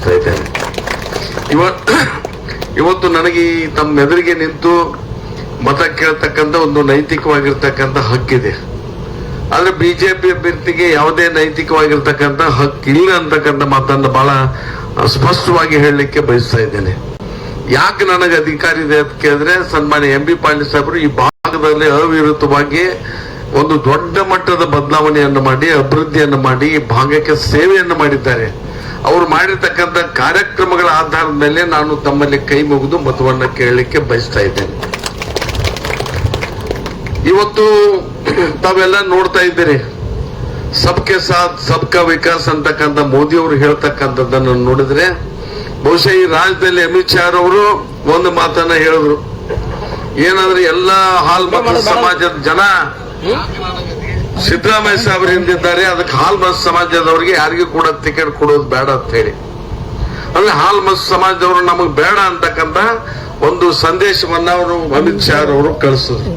ಬಯಸ್ತಾ ಇದ್ದೇನೆ. ಇವತ್ತು ಇವತ್ತು ನನಗೆ ತಮ್ಮ ಎದುರಿಗೆ ನಿಂತು ಮತ ಕೇಳ್ತಕ್ಕಂಥ ಒಂದು ನೈತಿಕವಾಗಿರ್ತಕ್ಕಂಥ ಹಕ್ಕಿದೆ. ಆದ್ರೆ ಬಿಜೆಪಿ ಅಭ್ಯರ್ಥಿಗೆ ಯಾವುದೇ ನೈತಿಕವಾಗಿರ್ತಕ್ಕಂಥ ಹಕ್ಕಿಲ್ಲ ಅಂತಕ್ಕಂಥ ಮಾತನ್ನು ಬಹಳ ಸ್ಪಷ್ಟವಾಗಿ ಹೇಳಲಿಕ್ಕೆ ಬಯಸ್ತಾ ಇದ್ದೇನೆ. ಯಾಕೆ ನನಗೆ ಅಧಿಕಾರ ಇದೆ ಅಂತ ಕೇಳಿದ್ರೆ ಸನ್ಮಾನ್ಯ ಎಂ ಬಿ ಪಾಂಡೆ ಸಾಹೇಬರು ಈ ಭಾಗದಲ್ಲಿ ಅವಿರುದ್ಧವಾಗಿ ಒಂದು ದೊಡ್ಡ ಮಟ್ಟದ ಬದಲಾವಣೆಯನ್ನು ಮಾಡಿ, ಅಭಿವೃದ್ಧಿಯನ್ನು ಮಾಡಿ, ಈ ಭಾಗಕ್ಕೆ ಸೇವೆಯನ್ನು ಮಾಡಿದ್ದಾರೆ. ಅವರು ಮಾಡಿರ್ತಕ್ಕಂಥ ಕಾರ್ಯಕ್ರಮಗಳ ಆಧಾರದ ಮೇಲೆ ನಾನು ತಮ್ಮಲ್ಲಿ ಕೈ ಮುಗಿದು ಮತವನ್ನ ಕೇಳಲಿಕ್ಕೆ ಬಯಸ್ತಾ ಇದ್ದೇನೆ. ಇವತ್ತು ತಾವೆಲ್ಲ ನೋಡ್ತಾ ಇದ್ದೀರಿ. ಸಬ್ಕೆ ಸಾಥ್ ಸಬ್ಕಾ ವಿಕಾಸ್ ಅಂತಕ್ಕಂಥ ಮೋದಿ ಅವರು ಹೇಳ್ತಕ್ಕಂಥದ್ದನ್ನು ನೋಡಿದ್ರೆ ಬಹುಶಃ ಈ ರಾಜ್ಯದಲ್ಲಿ ಅಮಿತ್ ಶಾ ಅವರು ಒಂದು ಮಾತನ್ನ ಹೇಳಿದ್ರು. ಏನಾದ್ರೆ ಎಲ್ಲ ಹಾಲ್ ಸಮಾಜದ ಜನ ಸಿದ್ದರಾಮಯ್ಯ ಸಾಹೇಬರು ಹಿಂದಿದ್ದಾರೆ ಅದಕ್ಕೆ ಹಾಲ್ ಮಸ್ ಸಮಾಜದವರಿಗೆ ಯಾರಿಗೂ ಕೂಡ ಟಿಕೆಟ್ ಕೊಡೋದು ಬೇಡ ಅಂತ ಹೇಳಿ. ಅಂದ್ರೆ ಹಾಲ್ ಮಸ್ ಸಮಾಜದವರು ನಮಗ್ ಬೇಡ ಅಂತಕ್ಕಂತ ಒಂದು ಸಂದೇಶವನ್ನ ಅವರು ಅಮಿತ್ ಶಾ ಅವರು ಕಳಿಸಿದ್ರು.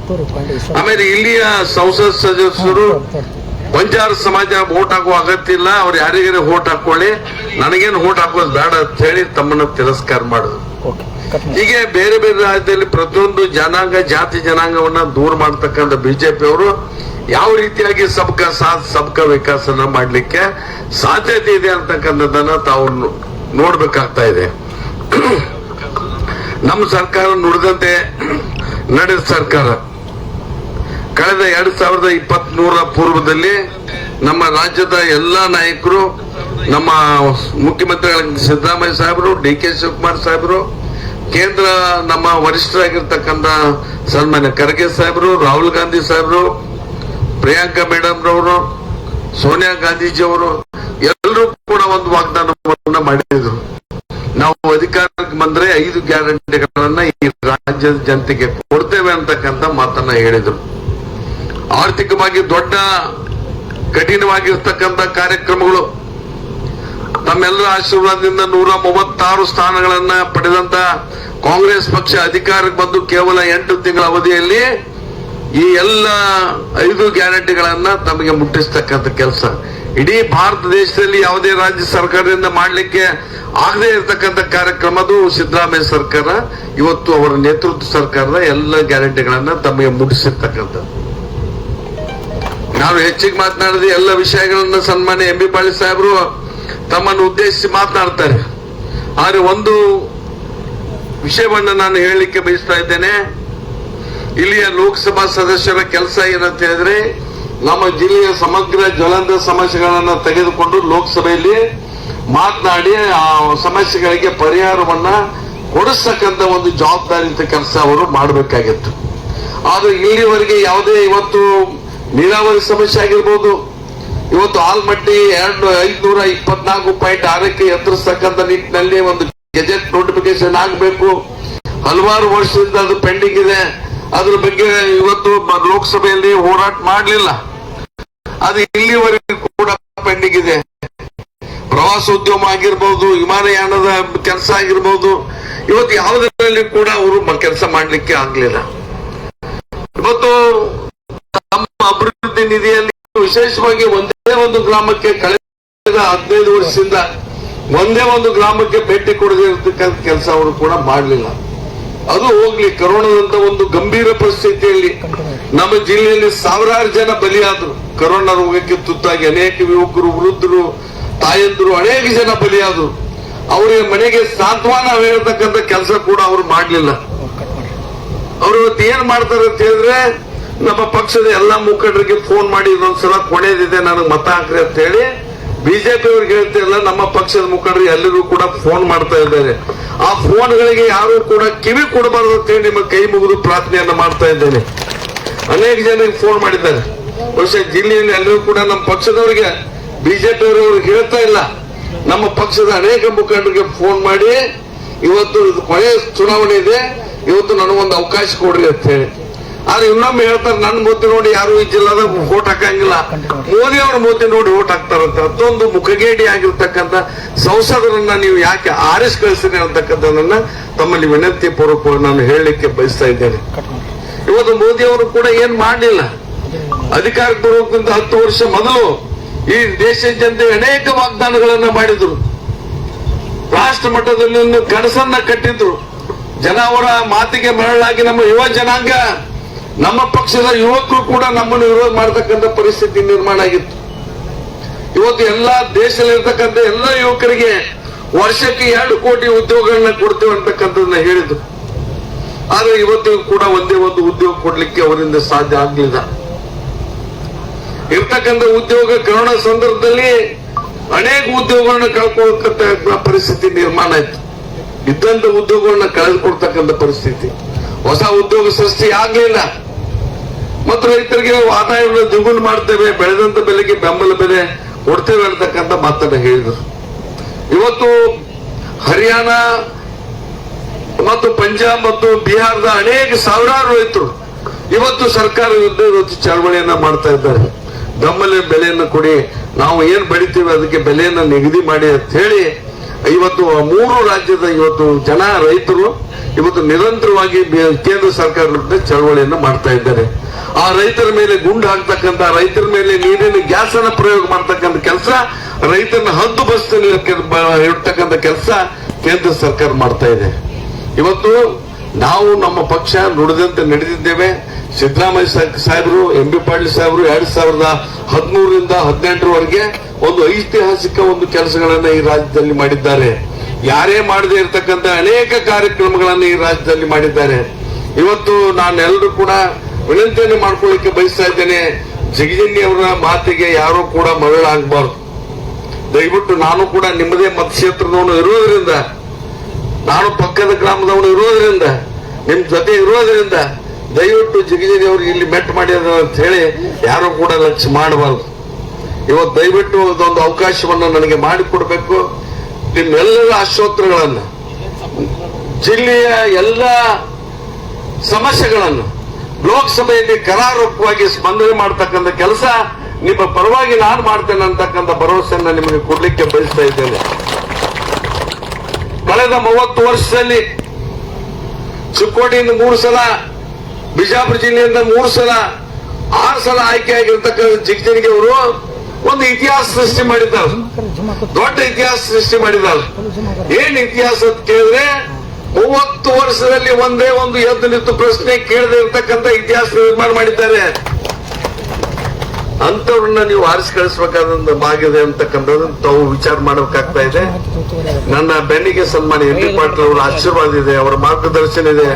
ಆಮೇಲೆ ಇಲ್ಲಿಯ ಸಂಸತ್ ಸದಸ್ಯರು ಬಂಜಾರ ಸಮಾಜ ಓಟ್ ಹಾಕುವ ಅಗತ್ಯ ಇಲ್ಲ ಅವ್ರು ಯಾರಿಗಾರ ಓಟ್ ಹಾಕೊಳ್ಳಿ ನನಗೇನು ಓಟ್ ಹಾಕೋದು ಬೇಡ ಅಂತ ಹೇಳಿ ತಮ್ಮನ್ನ ತಿರಸ್ಕಾರ ಮಾಡಿದ್ರು. ಹೀಗೆ ಬೇರೆ ಬೇರೆ ರಾಜ್ಯದಲ್ಲಿ ಪ್ರತಿಯೊಂದು ಜನಾಂಗ ಜಾತಿ ಜನಾಂಗವನ್ನ ದೂರ ಮಾಡ್ತಕ್ಕಂಥ ಬಿಜೆಪಿ ಅವರು ಯಾವ ರೀತಿಯಾಗಿ ಸಬ್ಕ ಸಾಥ್, ಸಬ್ಕ ವಿಕಾಸನ ಮಾಡ್ಲಿಕ್ಕೆ ಸಾಧ್ಯತೆ ಇದೆ ಅಂತಕ್ಕಂಥದ್ದನ್ನ ತಾವು ನೋಡ್ಬೇಕಾಗ್ತಾ ಇದೆ. ನಮ್ಮ ಸರ್ಕಾರ ನುಡಿದಂತೆ ನಡೆದ ಸರ್ಕಾರ. ಕಳೆದ ಎರಡ್ ಸಾವಿರದ ಇಪ್ಪತ್ತ್ ಮೂರರ ಪೂರ್ವದಲ್ಲಿ ನಮ್ಮ ರಾಜ್ಯದ ಎಲ್ಲಾ ನಾಯಕರು, ನಮ್ಮ ಮುಖ್ಯಮಂತ್ರಿಗಳ ಸಿದ್ದರಾಮಯ್ಯ ಸಾಹೇಬರು, ಡಿ ಕೆ ಶಿವಕುಮಾರ್ ಸಾಹೇಬರು, ಕೇಂದ್ರ ನಮ್ಮ ವರಿಷ್ಠರಾಗಿರ್ತಕ್ಕಂಥ ಸನ್ಮಾನ್ಯ ಖರ್ಗೆ ಸಾಹೇಬರು, ರಾಹುಲ್ ಗಾಂಧಿ ಸಾಹೇಬರು ಪ್ರಿಯಾಂಕಾ ಮೇಡಮ್ ರವರು, ಸೋನಿಯಾ ಗಾಂಧೀಜಿ ಅವರು ಎಲ್ಲರೂ ಕೂಡ ಒಂದು ವಾಗ್ದಾನವನ್ನ ಮಾಡಿದ್ರು. ನಾವು ಅಧಿಕಾರಕ್ಕೆ ಬಂದ್ರೆ ಐದು ಗ್ಯಾರಂಟಿಗಳನ್ನ ಈ ರಾಜ್ಯದ ಜನತೆಗೆ ಕೊಡ್ತೇವೆ ಅಂತಕ್ಕಂಥ ಮಾತನ್ನ ಹೇಳಿದ್ರು. ಆರ್ಥಿಕವಾಗಿ ದೊಡ್ಡ, ಕಠಿಣವಾಗಿರ್ತಕ್ಕಂಥ ಕಾರ್ಯಕ್ರಮಗಳು. ತಮ್ಮೆಲ್ಲರ ಆಶೀರ್ವಾದದಿಂದ ನೂರ ಮೂವತ್ತಾರು ಸ್ಥಾನಗಳನ್ನ ಪಡೆದಂತ ಕಾಂಗ್ರೆಸ್ ಪಕ್ಷ ಅಧಿಕಾರಕ್ಕೆ ಬಂದು ಕೇವಲ ಎಂಟು ತಿಂಗಳ ಅವಧಿಯಲ್ಲಿ ಈ ಎಲ್ಲ ಐದು ಗ್ಯಾರಂಟಿಗಳನ್ನ ತಮಗೆ ಮುಟ್ಟಿಸ್ತಕ್ಕಂಥ ಕೆಲಸ. ಇಡೀ ಭಾರತ ದೇಶದಲ್ಲಿ ಯಾವುದೇ ರಾಜ್ಯ ಸರ್ಕಾರದಿಂದ ಮಾಡಲಿಕ್ಕೆ ಆಗದೆ ಇರತಕ್ಕಂಥ ಕಾರ್ಯಕ್ರಮದು ಸಿದ್ದರಾಮಯ್ಯ ಸರ್ಕಾರ, ಇವತ್ತು ಅವರ ನೇತೃತ್ವ ಸರ್ಕಾರದ ಎಲ್ಲ ಗ್ಯಾರಂಟಿಗಳನ್ನ ತಮಗೆ ಮುಟ್ಟಿಸಿರ್ತಕ್ಕಂಥ ನಾವು ಹೆಚ್ಚಿಗೆ ಮಾತನಾಡಿದ ಎಲ್ಲ ವಿಷಯಗಳನ್ನ ಸನ್ಮಾನ್ಯ ಎಂ ಬಿ ಪಾಳಿ ಸಾಹೇಬರು ತಮ್ಮನ್ನು ಉದ್ದೇಶಿಸಿ ಮಾತನಾಡ್ತಾರೆ. ಆದ್ರೆ ಒಂದು ವಿಷಯವನ್ನು ನಾನು ಹೇಳಲಿಕ್ಕೆ ಬಯಸ್ತಾ ಇದ್ದೇನೆ. ಇಲ್ಲಿಯ ಲೋಕಸಭಾ ಸದಸ್ಯರ ಕೆಲಸ ಏನಂತ ಹೇಳಿದ್ರೆ, ನಮ್ಮ ಜಿಲ್ಲೆಯ ಸಮಗ್ರ ಜ್ವಲಂತ ಸಮಸ್ಯೆಗಳನ್ನ ತೆಗೆದುಕೊಂಡು ಲೋಕಸಭೆಯಲ್ಲಿ ಮಾತನಾಡಿ, ಆ ಸಮಸ್ಯೆಗಳಿಗೆ ಪರಿಹಾರವನ್ನ ಕೊಡಿಸ್ತಕ್ಕಂಥ ಒಂದು ಜವಾಬ್ದಾರಿಯುತ ಕೆಲಸ ಅವರು ಮಾಡಬೇಕಾಗಿತ್ತು. ಆದ್ರೆ ಇಲ್ಲಿವರೆಗೆ ಯಾವುದೇ ಇವತ್ತು ನೀರಾವರಿ ಸಮಸ್ಯೆ ಆಗಿರ್ಬೋದು, ಇವತ್ತು ಆಲ್ಮಟ್ಟಿ ಎರಡು ಐದ್ನೂರ ಇಪ್ಪತ್ನಾಲ್ಕು ಪಾಯಿಂಟ್ ಆರಕ್ಕೆ ಎತ್ತರಿಸ್ತಕ್ಕಂಥ ನಿಟ್ಟಿನಲ್ಲಿ ಒಂದು ಗೆಜೆಟ್ ನೋಟಿಫಿಕೇಶನ್ ಆಗಬೇಕು. ಹಲವಾರು ವರ್ಷದಿಂದ ಅದು ಪೆಂಡಿಂಗ್ ಇದೆ. ಅದ್ರ ಬಗ್ಗೆ ಇವತ್ತು ಲೋಕಸಭೆಯಲ್ಲಿ ಹೋರಾಟ ಮಾಡಲಿಲ್ಲ. ಅದು ಇಲ್ಲಿವರೆಗೂ ಕೂಡ ಪೆಂಡಿಂಗ್ ಇದೆ. ಪ್ರವಾಸೋದ್ಯಮ ಆಗಿರ್ಬೋದು, ವಿಮಾನಯಾನದ ಕೆಲಸ ಆಗಿರ್ಬೋದು, ಇವತ್ತು ಯಾವುದರಲ್ಲಿ ಕೂಡ ಅವರು ಕೆಲಸ ಮಾಡಲಿಕ್ಕೆ ಆಗ್ಲಿಲ್ಲ. ಇವತ್ತು ನಮ್ಮ ಅಭಿವೃದ್ಧಿ ನಿಧಿಯಲ್ಲಿ ವಿಶೇಷವಾಗಿ ಒಂದೇ ಒಂದು ಗ್ರಾಮಕ್ಕೆ ಕಳೆದ ಹದಿನೈದು ವರ್ಷದಿಂದ ಒಂದೇ ಒಂದು ಗ್ರಾಮಕ್ಕೆ ಭೇಟಿ ಕೊಡದಿರತಕ್ಕಂಥ ಕೆಲಸ ಅವರು ಕೂಡ ಮಾಡಲಿಲ್ಲ. ಅದು ಹೋಗ್ಲಿ, ಕರೋನಾದಂತ ಒಂದು ಗಂಭೀರ ಪರಿಸ್ಥಿತಿಯಲ್ಲಿ ನಮ್ಮ ಜಿಲ್ಲೆಯಲ್ಲಿ ಸಾವಿರಾರು ಜನ ಬಲಿಯಾದರು. ಕರೋನಾ ರೋಗಕ್ಕೆ ತುತ್ತಾಗಿ ಅನೇಕ ಯುವಕರು, ವೃದ್ಧರು, ತಾಯಂದ್ರು ಅನೇಕ ಜನ ಬಲಿಯಾದರು. ಅವರಿಗೆ ಮನೆಗೆ ಸಾಂತ್ವನ ಹೇಳ್ತಕ್ಕಂಥ ಕೆಲಸ ಕೂಡ ಅವರು ಮಾಡಲಿಲ್ಲ. ಅವರು ಇವತ್ತು ಏನ್ ಮಾಡ್ತಾರೆ ಅಂತ ಹೇಳಿದ್ರೆ, ನಮ್ಮ ಪಕ್ಷದ ಎಲ್ಲಾ ಮುಖಂಡರಿಗೆ ಫೋನ್ ಮಾಡಿ, ಇದೊಂದ್ಸಲ ಕೊನೆದಿದೆ, ನನಗೆ ಮತ ಹಾಕ್ರಿ ಅಂತ ಹೇಳಿ ಬಿಜೆಪಿ ಅವ್ರಿಗೆ ಹೇಳ್ತಿಲ್ಲ ನಮ್ಮ ಪಕ್ಷದ ಮುಖಂಡರು ಎಲ್ಲರಿಗೂ ಕೂಡ ಫೋನ್ ಮಾಡ್ತಾ ಇದ್ದಾರೆ. ಆ ಫೋನ್ಗಳಿಗೆ ಯಾರು ಕೂಡ ಕಿವಿ ಕೊಡಬಾರದು ಅಂತ ಹೇಳಿ ನಿಮ್ಮ ಕೈ ಮುಗಿದು ಪ್ರಾರ್ಥನೆಯನ್ನು ಮಾಡ್ತಾ ಇದ್ದೇನೆ. ಅನೇಕ ಜನರಿಗೆ ಫೋನ್ ಮಾಡಿದ್ದಾರೆ. ಬಹುಶಃ ಜಿಲ್ಲೆಯಲ್ಲಿ ಎಲ್ಲರೂ ಕೂಡ ನಮ್ಮ ಪಕ್ಷದವರಿಗೆ ಬಿಜೆಪಿ ಅವರು ಹೇಳ್ತಾ ಇಲ್ಲ. ನಮ್ಮ ಪಕ್ಷದ ಅನೇಕ ಮುಖಂಡರಿಗೆ ಫೋನ್ ಮಾಡಿ, ಇವತ್ತು ಕೊನೆಯ ಕೊನೆ ಚುನಾವಣೆ ಇದೆ, ಇವತ್ತು ನನಗೊಂದು ಅವಕಾಶ ಕೊಡ್ರಿ ಅಂತ ಹೇಳಿ. ಆದ್ರೆ ಇನ್ನೊಮ್ಮೆ ಹೇಳ್ತಾರೆ ನನ್ನ ಮೂತಿ ನೋಡಿ ಯಾರು ಈ ಜಿಲ್ಲಾದಾಗ ಓಟ್ ಹಾಕಂಗಿಲ್ಲ. ಮೋದಿ ಅವ್ರ ಮೂತಿ ನೋಡಿ ಓಟ್ ಹಾಕ್ತಾರಂತ. ಅದೊಂದು ಮುಖಗೇಡಿ ಆಗಿರ್ತಕ್ಕಂಥ ಸಂಸದರನ್ನ ನೀವು ಯಾಕೆ ಆರಿಸ್ ಕಳಿಸ್ತೀರಿ ಅಂತಕ್ಕಂಥದನ್ನ ತಮ್ಮಲ್ಲಿ ವಿನಂತಿ ಪೂರ್ವಕ ನಾನು ಹೇಳಲಿಕ್ಕೆ ಬಯಸ್ತಾ ಇದ್ದೇನೆ. ಇವತ್ತು ಮೋದಿ ಅವರು ಕೂಡ ಏನ್ ಮಾಡಲಿಲ್ಲ. ಅಧಿಕಾರಕ್ಕೆ ಬರೋಕ್ಕಿಂತ ಹತ್ತು ವರ್ಷ ಮೊದಲು ಈ ದೇಶದ ಜನತೆ ಅನೇಕ ವಾಗ್ದಾನಗಳನ್ನ ಮಾಡಿದ್ರು. ರಾಷ್ಟ್ರ ಮಟ್ಟದಲ್ಲಿ ಒಂದು ಕನಸನ್ನ ಕಟ್ಟಿದ್ರು. ಜನ ಅವರ ಮಾತಿಗೆ ಮರಳಾಗಿ ನಮ್ಮ ಯುವ ಜನಾಂಗ ನಮ್ಮ ಪಕ್ಷದ ಯುವಕರು ಕೂಡ ನಮ್ಮನ್ನು ವಿರೋಧ ಮಾಡತಕ್ಕಂಥ ಪರಿಸ್ಥಿತಿ ನಿರ್ಮಾಣ ಆಗಿತ್ತು. ಇವತ್ತು ಎಲ್ಲಾ ದೇಶದಲ್ಲಿರ್ತಕ್ಕಂಥ ಎಲ್ಲ ಯುವಕರಿಗೆ ವರ್ಷಕ್ಕೆ ಎರಡು ಕೋಟಿ ಉದ್ಯೋಗಗಳನ್ನ ಕೊಡ್ತೇವೆ ಅಂತಕ್ಕಂಥದ್ದನ್ನ ಹೇಳಿದ್ರು. ಆದ್ರೆ ಇವತ್ತಿಗೂ ಕೂಡ ಒಂದೇ ಒಂದು ಉದ್ಯೋಗ ಕೊಡ್ಲಿಕ್ಕೆ ಅವರಿಂದ ಸಾಧ್ಯ ಆಗ್ಲಿಲ್ಲ. ಇರ್ತಕ್ಕಂಥ ಉದ್ಯೋಗ ಕರೋನಾ ಸಂದರ್ಭದಲ್ಲಿ ಅನೇಕ ಉದ್ಯೋಗಗಳನ್ನ ಕಳ್ಕೊಳ್ತಕ್ಕಂಥ ಪರಿಸ್ಥಿತಿ ನಿರ್ಮಾಣ ಆಯ್ತು. ಇದ್ದಂತ ಉದ್ಯೋಗಗಳನ್ನ ಕಳೆದುಕೊಡ್ತಕ್ಕಂಥ ಪರಿಸ್ಥಿತಿ. ಹೊಸ ಉದ್ಯೋಗ ಸೃಷ್ಟಿ ಆಗ್ಲಿಲ್ಲ. ಮತ್ತು ರೈತರಿಗೆ ಆದಾಯವನ್ನು ದ್ವಿಗುಣ ಮಾಡ್ತೇವೆ, ಬೆಳೆದಂತ ಬೆಲೆಗೆ ಬೆಂಬಲ ಬೆಲೆ ಕೊಡ್ತೇವೆ ಅಂತಕ್ಕಂಥ ಮಾತನ್ನ ಹೇಳಿದರು. ಇವತ್ತು ಹರಿಯಾಣ ಮತ್ತು ಪಂಜಾಬ್ ಮತ್ತು ಬಿಹಾರದ ಅನೇಕ ಸಾವಿರಾರು ರೈತರು ಇವತ್ತು ಸರ್ಕಾರ ಇವತ್ತು ಚಳವಳಿಯನ್ನ ಮಾಡ್ತಾ ಇದ್ದಾರೆ. ಬೆಂಬಲ ಬೆಲೆಯನ್ನು ಕೊಡಿ, ನಾವು ಏನ್ ಬೆಳಿತೀವಿ ಅದಕ್ಕೆ ಬೆಲೆಯನ್ನ ನಿಗದಿ ಮಾಡಿ ಅಂತ ಹೇಳಿ ಇವತ್ತು ಮೂರು ರಾಜ್ಯದ ಇವತ್ತು ಜನ ರೈತರು ಇವತ್ತು ನಿರಂತರವಾಗಿ ಕೇಂದ್ರ ಸರ್ಕಾರದ ಚಳವಳಿಯನ್ನ ಮಾಡ್ತಾ ಇದ್ದಾರೆ. ಆ ರೈತರ ಮೇಲೆ ಗುಂಡು ಹಾಕ್ತಕ್ಕಂತ, ರೈತರ ಮೇಲೆ ನೀರಿನ ಗ್ಯಾಸ್ ಅನ್ನ ಪ್ರಯೋಗ ಮಾಡ್ತಕ್ಕಂಥ ಕೆಲಸ ರೈತನ ಹದ್ದು ಬಸ್ ಇರ್ತಕ್ಕಂಥ ಕೆಲಸ ಕೇಂದ್ರ ಸರ್ಕಾರ ಮಾಡ್ತಾ ಇದೆ. ಇವತ್ತು ನಾವು ನಮ್ಮ ಪಕ್ಷ ನುಡಿದಂತೆ ನಡೆದಿದ್ದೇವೆ. ಸಿದ್ದರಾಮಯ್ಯ ಸಾಹೇಬರು, ಎಂ ಬಿ ಪಾಟೀಲ್ ಸಾಹೇಬರು ಎರಡ್ ಸಾವಿರದ ಹದಿಮೂರರಿಂದ ಹದಿನೆಂಟರವರೆಗೆ ಒಂದು ಐತಿಹಾಸಿಕ ಒಂದು ಕೆಲಸಗಳನ್ನ ಈ ರಾಜ್ಯದಲ್ಲಿ ಮಾಡಿದ್ದಾರೆ. ಯಾರೇ ಮಾಡದೇ ಇರತಕ್ಕಂತ ಅನೇಕ ಕಾರ್ಯಕ್ರಮಗಳನ್ನ ಈ ರಾಜ್ಯದಲ್ಲಿ ಮಾಡಿದ್ದಾರೆ. ಇವತ್ತು ನಾನೆಲ್ಲರೂ ಕೂಡ ವಿನಂತಿಯನ್ನು ಮಾಡ್ಕೊಳ್ಳಿಕ್ಕೆ ಬಯಸ್ತಾ ಇದ್ದೇನೆ. ಜಗಜಿನ್ನಿ ಅವರ ಮಾತಿಗೆ ಯಾರು ಕೂಡ ಮರಳಾಗಬಾರ್ದು ದಯವಿಟ್ಟು ನಾನು ಕೂಡ ನಿಮ್ಮದೇ ಮತಕ್ಷೇತ್ರದವನು ಇರುವುದರಿಂದ, ನಾನು ಪಕ್ಕದ ಗ್ರಾಮದವನು ಇರೋದ್ರಿಂದ ನಿಮ್ ಜೊತೆ ಇರೋದ್ರಿಂದ ದಯವಿಟ್ಟು ಜಿಗಿಜಿಗಿ ಅವ್ರಿಗೆ ಇಲ್ಲಿ ಮೆಟ್ ಮಾಡಿದ ಅಂತ ಹೇಳಿ ಯಾರು ಕೂಡ ಲಕ್ಷ ಮಾಡಬಾರ್ದು. ಇವತ್ತು ದಯವಿಟ್ಟು ಒಂದು ಅವಕಾಶವನ್ನು ನನಗೆ ಮಾಡಿಕೊಡ್ಬೇಕು. ನಿಮ್ಮೆಲ್ಲರ ಆಶೋತ್ತರಗಳನ್ನು ಜಿಲ್ಲೆಯ ಎಲ್ಲ ಸಮಸ್ಯೆಗಳನ್ನು ಲೋಕಸಭೆಯಲ್ಲಿ ಕರಾರೂಪವಾಗಿ ಸ್ಪಂದನೆ ಮಾಡತಕ್ಕಂಥ ಕೆಲಸ, ನಿಮ್ಮ ಪರವಾಗಿ ನಾನು ಮಾಡ್ತೇನೆ ಅಂತಕ್ಕಂಥ ಭರವಸೆಯನ್ನ ನಿಮಗೆ ಕೊಡ್ಲಿಕ್ಕೆ ಬಯಸ್ತಾ ಇದ್ದೇನೆ. ಕಳೆದ ಮೂವತ್ತು ವರ್ಷದಲ್ಲಿ ಚಿಕ್ಕೋಡಿಯಿಂದ ಮೂರು ಸಲ, ಬಿಜಾಪುರ ಜಿಲ್ಲೆಯಿಂದ ಮೂರು ಸಲ, ಆರು ಸಲ ಆಯ್ಕೆಯಾಗಿರ್ತಕ್ಕಂಥ ಜಿಗ್ಜನಿಗೆ ಅವರು ಒಂದು ಇತಿಹಾಸ ಸೃಷ್ಟಿ ಮಾಡಿದ್ದಾರೆ. ದೊಡ್ಡ ಇತಿಹಾಸ ಸೃಷ್ಟಿ ಮಾಡಿದ್ದಾರೆ. ಏನ್ ಇತಿಹಾಸ ಕೇಳಿದ್ರೆ ಮೂವತ್ತು ವರ್ಷದಲ್ಲಿ ಒಂದೇ ಒಂದು ಎದ್ದು ನಿಂತು ಪ್ರಶ್ನೆ ಕೇಳದೆ ಇರ್ತಕ್ಕಂಥ ಇತಿಹಾಸ ನಿರ್ಮಾಣ ಮಾಡಿದ್ದಾರೆ. ಅಂತವ್ರನ್ನ ನೀವು ಆರಿಸಿ ಕಳಿಸ್ಬೇಕಾದಂತ ಮಾಗಿದೆ ಅಂತಕ್ಕಂಥದ್ದು ತಾವು ವಿಚಾರ ಮಾಡಬೇಕಾಗ್ತಾ ಇದೆ. ನನ್ನ ಬೆನ್ನಿಗೆ ಸನ್ಮಾನ ಎನ್ ಡಿ ಪಾಟೀಲ್ ಅವರ ಆಶೀರ್ವಾದ ಇದೆ, ಅವರ ಮಾರ್ಗದರ್ಶನ ಇದೆ.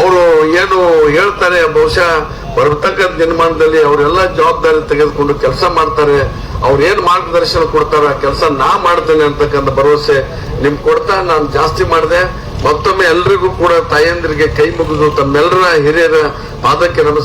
ಅವರು ಏನು ಹೇಳ್ತಾರೆ, ಬಹುಶಃ ಬರ್ತಕ್ಕಂಥ ದಿನಮಾನದಲ್ಲಿ ಅವರೆಲ್ಲ ಜವಾಬ್ದಾರಿ ತೆಗೆದುಕೊಂಡು ಕೆಲಸ ಮಾಡ್ತಾರೆ. ಅವ್ರು ಏನ್ ಮಾರ್ಗದರ್ಶನ ಕೊಡ್ತಾರ ಕೆಲಸ ನಾ ಮಾಡ್ತೇನೆ ಅಂತಕ್ಕಂಥ ಭರವಸೆ ನಿಮ್ ಕೊಡ್ತಾ ನಾನು ಜಾಸ್ತಿ ಮಾಡಿದೆ. ಮತ್ತೊಮ್ಮೆ ಎಲ್ರಿಗೂ ಕೂಡ ತಾಯಂದಿರಿಗೆ ಕೈ ಮುಗಿದು ತಮ್ಮೆಲ್ಲರ ಹಿರಿಯರ ಪಾದಕ್ಕೆ ನಮಸ್ಕಾರ